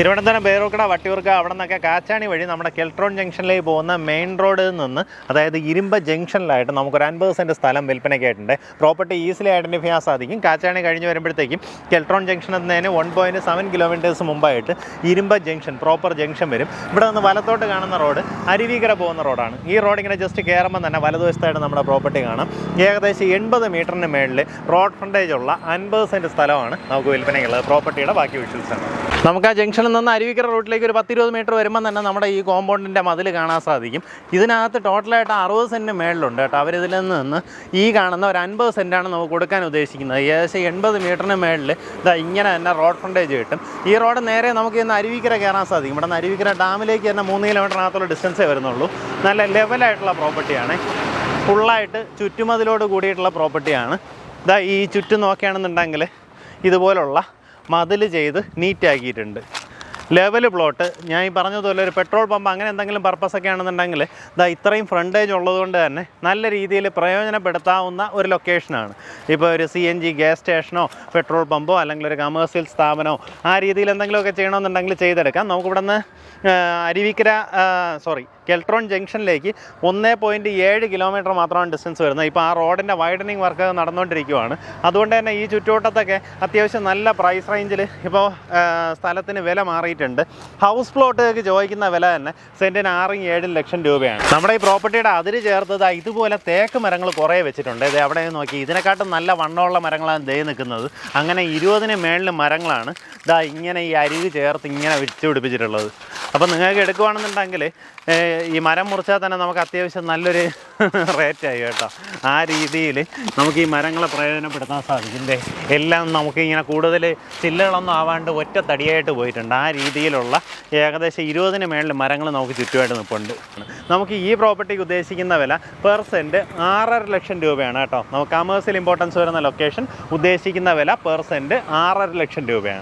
തിരുവനന്തപുരം ബേറൂക്കട വട്ടിയൂർക്ക അവിടെ നിന്നൊക്കെ കാച്ചാണി വഴി നമ്മുടെ കെൽട്രോൺ ജംഗ്ഷനിലേക്ക് പോകുന്ന മെയിൻ റോഡിൽ നിന്ന് അതായത് ഇരുമ്പ ജംഗ്ഷനിലായിട്ട് നമുക്കൊരു അൻപത് സെന്റ് സ്ഥലം വിൽപ്പനയ്ക്കായിട്ടുണ്ട് പ്രോപ്പർട്ടി ഈസിലി ഐഡന്റിഫൈ ചെയ്യാൻ സാധിക്കും. കാച്ചാണി കഴിഞ്ഞ് വരുമ്പോഴത്തേക്കും കെൽട്രോൺ ജംഗ്ഷൻ എന്നതിന് വൺ പോയിന്റ് സെവൻ കിലോമീറ്റേഴ്സ് മുമ്പായിട്ട് ഇരുമ്പ ജംഗ്ഷൻ പ്രോപ്പർ ജംഗ്ഷൻ വരും. ഇവിടെ നിന്ന് വലത്തോട്ട് കാണുന്ന റോഡ് അരുവിക്കര പോകുന്ന റോഡാണ്. ഈ റോഡ് ഇങ്ങനെ ജസ്റ്റ് കയറുമ്പോൾ തന്നെ വലതുവശത്തായിട്ട് നമ്മുടെ പ്രോപ്പർട്ടി കാണാം. ഏകദേശം എൺപത് മീറ്ററിന് മേളിൽ റോഡ് ഫ്രണ്ടേജ് ഉള്ള അൻപത് സെന്റ് സ്ഥലമാണ് നമുക്ക് വിൽപ്പനയ്ക്കുള്ളത്. പ്രോപ്പർട്ടിയുടെ ബാക്കി വിഷ്വൽസ് ആണ്. നമുക്ക് ആ ജംഗ്ഷനിൽ നിന്ന് അരുവിക്കര റോഡിലേക്ക് ഒരു പത്തിരുപത് മീറ്റർ വരുമ്പോൾ തന്നെ നമ്മുടെ ഈ കോമ്പൗണ്ടിന്റെ മതിൽ കാണാൻ സാധിക്കും. ഇതിനകത്ത് ടോട്ടലായിട്ട് അറുപത് സെന്റ് മേളിലുണ്ട് കേട്ടോ. അവരിതിൽ നിന്ന് ഈ കാണുന്ന ഒരു അൻപത് സെന്റാണ് നമുക്ക് കൊടുക്കാൻ ഉദ്ദേശിക്കുന്നത്. ഏകദേശം എൺപത് മീറ്ററിന് മേളിൽ ഇതാ ഇങ്ങനെ തന്നെ റോഡ് ഫ്രണ്ടേജ് കിട്ടും. ഈ റോഡ് നേരെ നമുക്ക് ഇന്ന് അരുവിക്കര കയറാൻ സാധിക്കും. ഇവിടെ നിന്ന് അരുവിക്കര ഡാമിലേക്ക് തന്നെ മൂന്ന് കിലോമീറ്ററിനകത്തുള്ള ഡിസ്റ്റൻസേ വരുന്നുള്ളൂ. നല്ല ലെവലായിട്ടുള്ള പ്രോപ്പർട്ടിയാണ് ഫുള്ളായിട്ട് ചുറ്റുമതിലോട് കൂടിയിട്ടുള്ള പ്രോപ്പർട്ടിയാണ് ഇതാ ഈ ചുറ്റും നോക്കുകയാണെന്നുണ്ടെങ്കിൽ ഇതുപോലുള്ള മതിൽ ചെയ്ത് നീറ്റാക്കിയിട്ടുണ്ട്. Level plot. ഞാൻ ഈ പറഞ്ഞതുപോലെ ഒരു പെട്രോൾ പമ്പ് അങ്ങനെ എന്തെങ്കിലും പർപ്പസ് ഒക്കെ ആണെന്നുണ്ടെങ്കിൽ ഇതാ ഇത്രയും ഫ്രണ്ടേജ് ഉള്ളതുകൊണ്ട് തന്നെ നല്ല രീതിയിൽ പ്രയോജനപ്പെടുത്താവുന്ന ഒരു ലൊക്കേഷനാണ് ഇപ്പോൾ ഒരു സി എൻ ജി ഗ്യാസ് സ്റ്റേഷനോ പെട്രോൾ പമ്പോ അല്ലെങ്കിൽ ഒരു കമേഴ്സ്യൽ സ്ഥാപനമോ ആ രീതിയിൽ എന്തെങ്കിലുമൊക്കെ ചെയ്യണമെന്നുണ്ടെങ്കിൽ ചെയ്തെടുക്കാം. നമുക്കിവിടെ നിന്ന് അരുവിക്കര സോറി കെൽട്രോൺ ജംഗ്ഷനിലേക്ക് ഒന്നേ പോയിന്റ് ഏഴ് കിലോമീറ്റർ മാത്രമാണ് ഡിസ്റ്റൻസ് വരുന്നത്. ഇപ്പോൾ ആ റോഡിന്റെ വൈഡനിങ് വർക്ക് നടന്നുകൊണ്ടിരിക്കുകയാണ് അതുകൊണ്ട് തന്നെ ഈ ചുറ്റുവട്ടത്തൊക്കെ അത്യാവശ്യം നല്ല പ്രൈസ് റേഞ്ചിൽ ഇപ്പോൾ സ്ഥലത്തിന് വില മാറിയിട്ടുണ്ട്. ഹൗസ് പ്ലോട്ടുകൾക്ക് ചോദിക്കുന്ന വില തന്നെ സെന്റിന് ആറും ഏഴും ലക്ഷം രൂപയാണ്. നമ്മുടെ ഈ പ്രോപ്പർട്ടിയുടെ അതിര് ചേർത്തത് ഇതുപോലെ തേക്ക് മരങ്ങൾ കുറേ വെച്ചിട്ടുണ്ട്. ഇത് എവിടെ നോക്കി. ഇതിനെക്കാട്ടും നല്ല വണ്ണമുള്ള മരങ്ങളാണ് ദേ നിൽക്കുന്നത്. അങ്ങനെ ഇരുപതിന് മേളിൽ മരങ്ങളാണ് ഇതാ ഇങ്ങനെ ഈ അരിക് ചേർത്ത് ഇങ്ങനെ വെച്ച് പിടിപ്പിച്ചിട്ടുള്ളത്. അപ്പോൾ നിങ്ങൾക്ക് എടുക്കുവാണെന്നുണ്ടെങ്കിൽ ഈ മരം മുറിച്ചാൽ തന്നെ നമുക്ക് അത്യാവശ്യം നല്ലൊരു റേറ്റായി കേട്ടോ. ആ രീതിയിൽ നമുക്ക് ഈ മരങ്ങളെ പ്രയോജനപ്പെടുത്താൻ സാധിക്കും. എല്ലാം നമുക്ക് ഇങ്ങനെ കൂടുതൽ ചില്ലകളൊന്നും ആവാണ്ട് ഒറ്റ തടിയായിട്ട് പോയിട്ടുണ്ട്. ആ രീതിയിലുള്ള ഏകദേശം ഇരുപതിന് മേളിൽ മരങ്ങൾ നമുക്ക് ചുറ്റുമായിട്ട് നിൽപ്പുണ്ട് നമുക്ക് ഈ പ്രോപ്പർട്ടിക്ക് ഉദ്ദേശിക്കുന്ന വില പെർ സെന്റ് ആറര ലക്ഷം രൂപയാണ് കേട്ടോ. നമുക്ക് കമേഴ്സ്യൽ ഇമ്പോർട്ടൻസ് വരുന്ന ലൊക്കേഷൻ ഉദ്ദേശിക്കുന്ന വില പെർ സെന്റ് ആറര ലക്ഷം രൂപയാണ്.